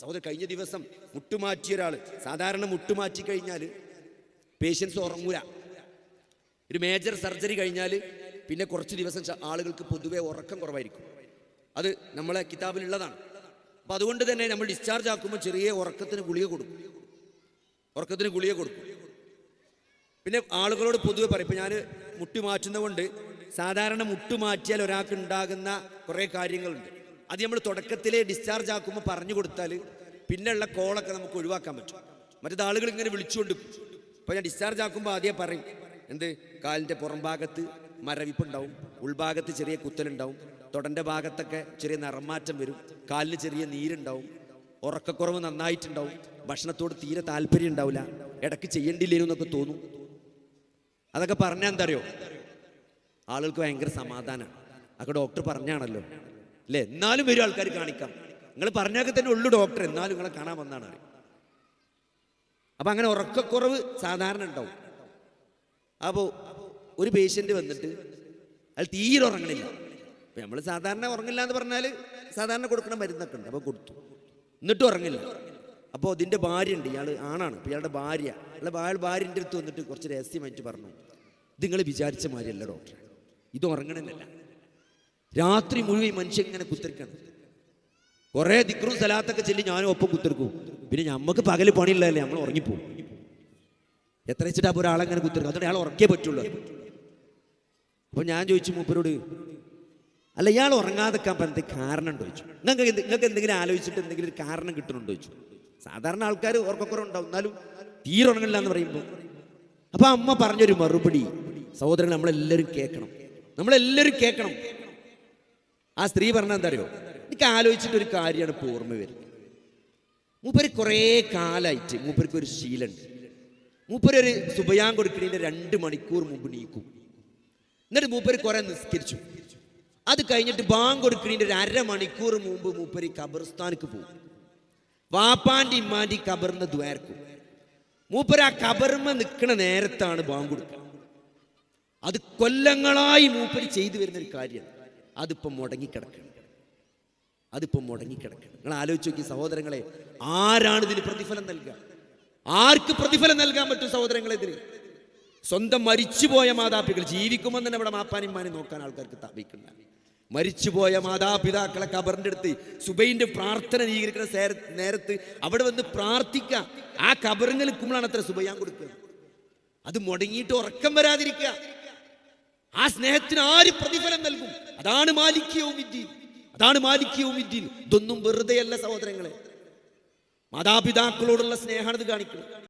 സഹോദരൻ കഴിഞ്ഞ ദിവസം മുട്ടുമാറ്റിയ ഒരാൾ സാധാരണ മുട്ടുമാറ്റി കഴിഞ്ഞാൽ പേഷ്യൻസ് ഉറങ്ങൂല. ഒരു മേജർ സർജറി കഴിഞ്ഞാൽ പിന്നെ കുറച്ച് ദിവസം ആളുകൾക്ക് പൊതുവെ ഉറക്കം കുറവായിരിക്കും. അത് നമ്മളെ കിതാബിലുള്ളതാണ്. അപ്പം അതുകൊണ്ട് തന്നെ നമ്മൾ ഡിസ്ചാർജ് ആക്കുമ്പോൾ ചെറിയ ഉറക്കത്തിന് ഗുളിക കൊടുക്കും. ഉറക്കത്തിന് ഗുളിക കൊടുക്കും. പിന്നെ ആളുകളോട് പൊതുവെ പറയും ഇപ്പം ഞാൻ മുട്ടി മാറ്റുന്നതുകൊണ്ട് സാധാരണ മുട്ടുമാറ്റിയാൽ ഒരാൾക്ക് ഉണ്ടാകുന്ന കുറേ കാര്യങ്ങളുണ്ട്. അത് നമ്മൾ തുടക്കത്തിലേ ഡിസ്ചാർജ് ആക്കുമ്പോൾ പറഞ്ഞു കൊടുത്താൽ പിന്നെയുള്ള കോളൊക്കെ നമുക്ക് ഒഴിവാക്കാൻ പറ്റും. മറ്റേത് ആളുകൾ ഇങ്ങനെ വിളിച്ചുകൊണ്ട് അപ്പോൾ ഞാൻ ഡിസ്ചാർജ് ആക്കുമ്പോൾ ആദ്യം പറയും എന്ത്? കാലിന്റെ പുറം ഭാഗത്ത് മരവിപ്പുണ്ടാവും ഉൾഭാഗത്ത് ചെറിയ കുത്തലുണ്ടാവും തുടന്റെ ഭാഗത്തൊക്കെ ചെറിയ നിറമാറ്റം വരും കാലിന് ചെറിയ നീരുണ്ടാവും ഉറക്കക്കുറവ് നന്നായിട്ടുണ്ടാവും ഭക്ഷണത്തോട് തീരെ താല്പര്യം ഉണ്ടാവില്ല ഇടയ്ക്ക് ചെയ്യേണ്ടില്ലേനു എന്നൊക്കെ തോന്നും. അതൊക്കെ പറഞ്ഞാൽ എന്താ അറിയോ? ആളുകൾക്ക് ഭയങ്കര സമാധാനമാണ് അതൊക്കെ ഡോക്ടർ പറഞ്ഞാണല്ലോ. അല്ലേ? എന്നാലും വരും ആൾക്കാർ കാണിക്കാം. നിങ്ങൾ പറഞ്ഞാൽ തന്നെ ഉള്ളു ഡോക്ടർ എന്നാലും നിങ്ങളെ കാണാൻ വന്നാണ് അപ്പം അങ്ങനെ ഉറക്കക്കുറവ് സാധാരണ ഉണ്ടാവും. അപ്പോൾ ഒരു പേഷ്യന്റ് വന്നിട്ട് അയാൾ തീരെ ഉറങ്ങണില്ല. അപ്പം നമ്മൾ സാധാരണ ഉറങ്ങില്ല എന്ന് പറഞ്ഞാൽ സാധാരണ കൊടുക്കുന്ന മരുന്നൊക്കെ ഉണ്ട്. അപ്പോൾ കൊടുത്തു. എന്നിട്ടും ഉറങ്ങില്ല. അപ്പോൾ ഇതിന്റെ ഭാര്യ ഉണ്ട് ഇയാൾ ആണാണ്. അപ്പോൾ ഇയാളുടെ ഭാര്യ. അയാളുടെ അയാൾ ഭാര്യന്റെ അടുത്ത് വന്നിട്ട് കുറച്ച് രഹസ്യമായിട്ട് പറഞ്ഞു. ഇത് നിങ്ങൾ വിചാരിച്ച മാതിരിയല്ല ഡോക്ടർ ഇത് ഉറങ്ങണമെന്നല്ല രാത്രി മുഴുവൻ മനുഷ്യൻ ഇങ്ങനെ കുത്തിരിക്കണം. കുറേ ദിക്റും സ്ഥലത്തൊക്കെ ചെല്ലി ഞാനും ഒപ്പം കുത്തിരിക്കും. പിന്നെ നമുക്ക് പകൽ പണിയില്ലല്ലേ നമ്മൾ ഉറങ്ങിപ്പോവും. എത്ര വെച്ചിട്ടാ ഒരാളെങ്ങനെ കുത്തിരിക്കും അതുകൊണ്ട് അയാൾ ഉറക്കേ പറ്റുള്ളൂ. അപ്പോൾ ഞാൻ ചോദിച്ചു മൂപ്പരോട് അല്ല ഇയാൾ ഉറങ്ങാതെക്കാൻ പറഞ്ഞത് കാരണം ചോദിച്ചു. നിങ്ങൾക്ക് നിങ്ങൾക്ക് എന്തെങ്കിലും ആലോചിച്ചിട്ട് എന്തെങ്കിലും ഒരു കാരണം കിട്ടുന്നുണ്ടോ ചോദിച്ചു. സാധാരണ ആൾക്കാർ ഉറക്കക്കുറവുണ്ടാവും. എന്നാലും തീരെ ഉറങ്ങില്ല എന്ന് പറയുമ്പോൾ അപ്പോൾ അമ്മ പറഞ്ഞൊരു മറുപടി സഹോദരങ്ങൾ നമ്മളെല്ലാവരും കേൾക്കണം. നമ്മളെല്ലാവരും കേൾക്കണം. ആ സ്ത്രീ പറഞ്ഞാൽ എന്താ അറിയോ എനിക്ക് ആലോചിച്ചിട്ട് ഒരു കാര്യമാണ് ഇപ്പോൾ ഓർമ്മ വരുന്നത്. മൂപ്പര് കുറേ കാലമായിട്ട് മൂപ്പർക്ക് ഒരു ശീലമുണ്ട്. മൂപ്പരൊരു സുബയാൻ കൊടുക്കുന്നതിന്റെ രണ്ട് മണിക്കൂർ മുമ്പ് നീക്കും. എന്നിട്ട് മൂപ്പര് കുറെ നിസ്കരിച്ചു. അത് കഴിഞ്ഞിട്ട് ബാങ്ക് കൊടുക്കുന്നതിന്റെ ഒരു അരമണിക്കൂർ മുമ്പ് മൂപ്പര് ഖബർസ്ഥാനക്ക് പോകും. വാപ്പാന്റെ ഇമ്മാന്റെ ഖബറിന് ദ്വാരക്കും. മൂപ്പര് ആ ഖബർമ നിൽക്കുന്ന നേരത്താണ് ബാങ്ക് കൊടുക്കുക. അത് കൊല്ലങ്ങളായി മൂപ്പര് ചെയ്തു വരുന്ന ഒരു കാര്യമാണ്. അതിപ്പം മുടങ്ങിക്കിടക്കണം. അതിപ്പം മുടങ്ങിക്കിടക്കണം. നിങ്ങൾ ആലോചിച്ച് നോക്കി സഹോദരങ്ങളെ ആരാണ് ഇതിന് പ്രതിഫലം നൽകുക? ആർക്ക് പ്രതിഫലം നൽകാൻ പറ്റും സഹോദരങ്ങളെ ഇതിന്? സ്വന്തം മരിച്ചുപോയ മാതാപിതാക്കൾ ജീവിക്കുമ്പോൾ തന്നെ ഇവിടെ മാപ്പാനിമാനെ നോക്കാൻ ആൾക്കാർക്ക് താപിക്കുന്ന മരിച്ചുപോയ മാതാപിതാക്കളെ കബറിന്റെ അടുത്ത് സുബൈന്റെ പ്രാർത്ഥന സ്വീകരിക്കുന്ന നേരത്ത് അവിടെ വന്ന് പ്രാർത്ഥിക്കുക. ആ കബറിന് നിൽക്കുമ്പോഴാണ് അത്ര സുബയാൻ കൊടുക്കുക. അത് മുടങ്ങിയിട്ട് ഉറക്കം വരാതിരിക്കുക. ആ സ്നേഹത്തിന് ആര് പ്രതിഫലം നൽകും? അതാണ് മാലിക്യവും വിദ്യയും അതാണ് മാലിക്യവും വിദ്യയും ഇതൊന്നും വെറുതെയല്ല സഹോദരങ്ങളെ. മാതാപിതാക്കളോടുള്ള സ്നേഹമാണ് ഇത് കാണിക്കുന്നത്.